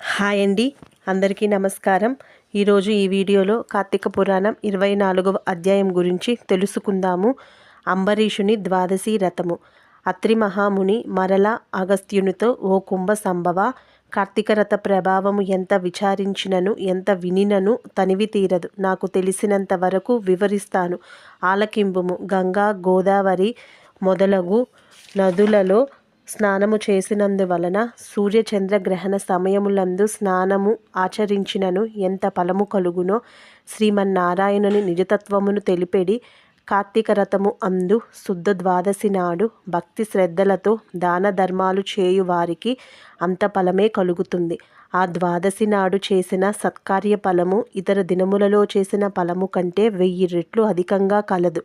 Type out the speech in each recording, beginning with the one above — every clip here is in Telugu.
హాయ్ అండి. అందరికీ నమస్కారం. ఈరోజు ఈ వీడియోలో కార్తీక పురాణం ఇరవై నాలుగవ అధ్యాయం గురించి తెలుసుకుందాము. అంబరీషుని ద్వాదశి రథము. అత్రి మహాముని మరల అగస్త్యునితో ఓ కుంభ సంభవ కార్తీక రథ ప్రభావము ఎంత విచారించినను ఎంత వినినను తనివి తీరదు. నాకు తెలిసినంత వరకు వివరిస్తాను. ఆలకింపుము. గంగా గోదావరి మొదలగు నదులలో స్నానము చేసినందువలన సూర్యచంద్ర గ్రహణ సమయములందు స్నానము ఆచరించినను ఎంత ఫలము కలుగునో శ్రీమన్నారాయణుని నిజతత్వమును తెలిపెడి కార్తీక రథము అందు శుద్ధ ద్వాదశి నాడు భక్తి శ్రద్ధలతో దాన ధర్మాలు చేయు వారికి అంత ఫలమే కలుగుతుంది. ఆ ద్వాదశి నాడు చేసిన సత్కార్య ఫలము ఇతర దినములలో చేసిన ఫలము కంటే వెయ్యి రెట్లు అధికంగా కలదు.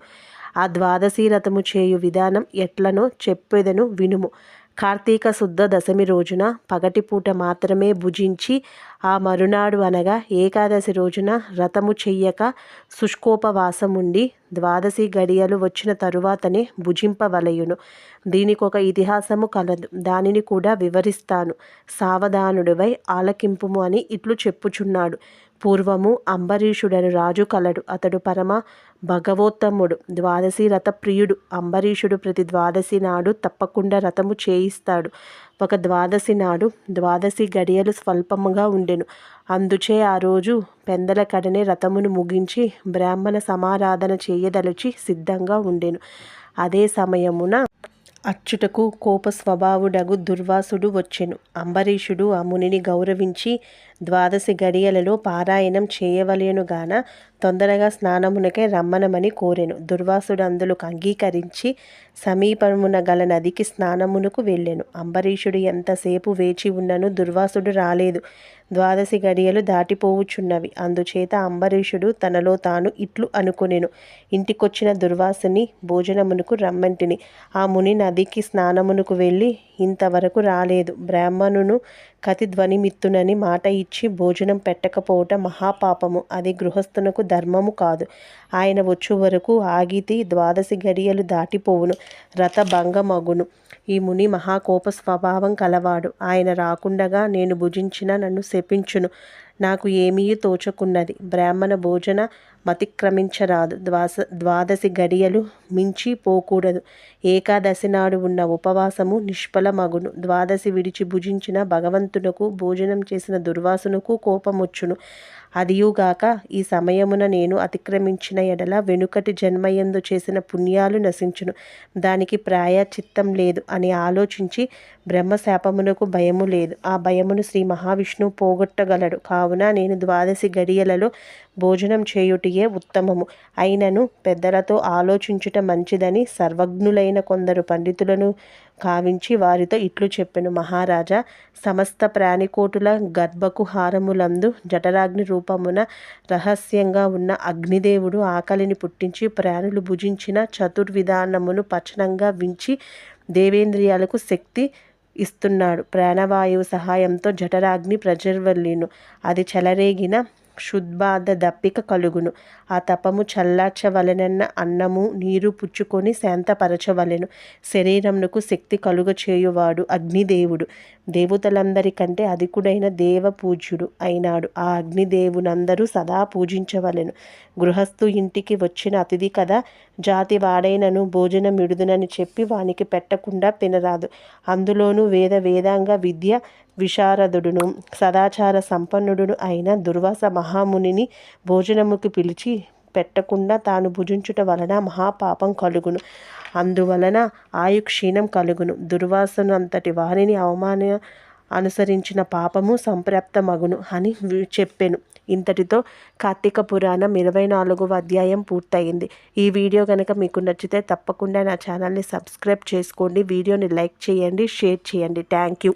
ఆ ద్వాదశి రథము చేయు విధానం ఎట్లనో చెప్పేదను వినుము. కార్తీక శుద్ధ దశమి రోజున పగటిపూట మాత్రమే భుజించి ఆ మరునాడు అనగా ఏకాదశి రోజున రథము చెయ్యక శుష్కోపవాసముండి ద్వాదశి గడియలు వచ్చిన తరువాతనే భుజింపవలయును. దీనికి ఒక ఇతిహాసము కలదు. దానిని కూడా వివరిస్తాను. సావధానుడివై ఆలకింపుము అని ఇట్లు చెప్పుచున్నాడు. పూర్వము అంబరీషుడను రాజు కలడు. అతడు పరమ భగవోత్తముడు ద్వాదశి రథప్రియుడు. అంబరీషుడు ప్రతి ద్వాదశి నాడు తప్పకుండా రథము చేయిస్తాడు. ఒక ద్వాదశి నాడు ద్వాదశి గడియలు స్వల్పముగా ఉండెను. అందుచే ఆ రోజు పెందల కడనే రథమును ముగించి బ్రాహ్మణ సమారాధన చేయదలచి సిద్ధంగా ఉండెను. అదే సమయమున అచ్చుటకు కోప స్వభావుడగు దుర్వాసుడు వచ్చెను. అంబరీషుడు ఆ మునిని గౌరవించి ద్వాదశి గడియలలో పారాయణం చేయవలెనుగాన తొందరగా స్నానమునకే రమ్మనమని కోరెను. దుర్వాసుడు అందులోకి అంగీకరించి సమీపమున గల నదికి స్నానమునకు వెళ్ళెను. అంబరీషుడు ఎంతసేపు వేచి ఉన్నను దుర్వాసుడు రాలేదు. ద్వాదశి గడియలు దాటిపోవుచున్నవి. అందుచేత అంబరీషుడు తనలో తాను ఇట్లు అనుకునేను. ఇంటికొచ్చిన దుర్వాసుని భోజనమునకు రమ్మంటిని. ఆ ముని నదికి స్నానమునకు వెళ్ళి ఇంతవరకు రాలేదు. బ్రాహ్మణును కతి ధ్వనిమిత్తునని మాట ఇచ్చి భోజనం పెట్టకపోవటం మహాపాపము. అది గృహస్థునకు ధర్మము కాదు. ఆయన వచ్చు వరకు ఆగితి ద్వాదశి గడియలు దాటిపోవును. రథభంగమగును. ఈ ముని మహాకోప స్వభావం కలవాడు. ఆయన రాకుండగా నేను భుజించిన నన్ను శపించును. నాకు ఏమీ తోచకున్నది. బ్రాహ్మణ భోజన మతిక్రమించరాదు. ద్వాస ద్వాదశి గడియలు మించి పోకూడదు. ఏకాదశి నాడు ఉన్న ఉపవాసము నిష్ఫలమగును. ద్వాదశి విడిచి భుజించిన భగవంతునకు భోజనం చేసిన దుర్వాసునకు కోపమొచ్చును. అదియుగాక ఈ సమయమున నేను అతిక్రమించిన ఎడల వెనుకటి జన్మయందు చేసిన పుణ్యాలు నశించును. దానికి ప్రాయచిత్తం లేదు అని ఆలోచించి బ్రహ్మశాపమునకు భయము లేదు. ఆ భయమును శ్రీ మహావిష్ణువు పోగొట్టగలడు. కావున నేను ద్వాదశి గడియలలో భోజనం చేయుటియే ఉత్తమము. అయినను పెద్దలతో ఆలోచించుట మంచిదని సర్వజ్ఞులైన కొందరు పండితులను కావించి వారితో ఇట్లు చెప్పెను. మహారాజా సమస్త ప్రాణికోటుల గర్భకు హారములందు జఠరాగ్ని రూపమున రహస్యంగా ఉన్న అగ్నిదేవుడు ఆకలిని పుట్టించి ప్రాణులు భుజించిన చతుర్విధానమును పచనంగా వించి దేవేంద్రియాలకు శక్తి ఇస్తున్నాడు. ప్రాణవాయువు సహాయంతో జఠరాగ్ని ప్రజర్వల్లిను అది చెలరేగిన క్షుద్బాధ దప్పిక కలుగును. ఆ తపము చల్లార్చవలెనన్న అన్నము నీరు పుచ్చుకొని శాంతపరచవలెను. శరీరమునకు శక్తి కలుగ చేయువాడు అగ్నిదేవుడు. దేవతలందరికంటే అధికుడైన దేవ పూజ్యుడు అయినాడు. ఆ అగ్నిదేవునందరూ సదా పూజించవలెను. గృహస్థు ఇంటికి వచ్చిన అతిథి కదా జాతి వాడైనను భోజనం విడుదనని చెప్పి వానికి పెట్టకుండా తినరాదు. అందులోనూ వేద వేదాంగ విద్య విశారదుడును సదాచార సంపన్నుడును అయిన దుర్వాస మహామునిని భోజనముకి పిలిచి పెట్టకుండా తాను భుజించుట వలన మహాపాపం కలుగును. అందువలన ఆయుక్షీణం కలుగును. దుర్వాసనంతటి వారిని అవమాన అనుసరించిన పాపము సంప్రాప్తమగును అని చెప్పాను. ఇంతటితో కార్తీక పురాణం ఇరవై నాలుగవ అధ్యాయం పూర్తయింది. ఈ వీడియో కనుక మీకు నచ్చితే తప్పకుండా నా ఛానల్ని సబ్స్క్రైబ్ చేసుకోండి. వీడియోని లైక్ చేయండి షేర్ చేయండి. Thank you.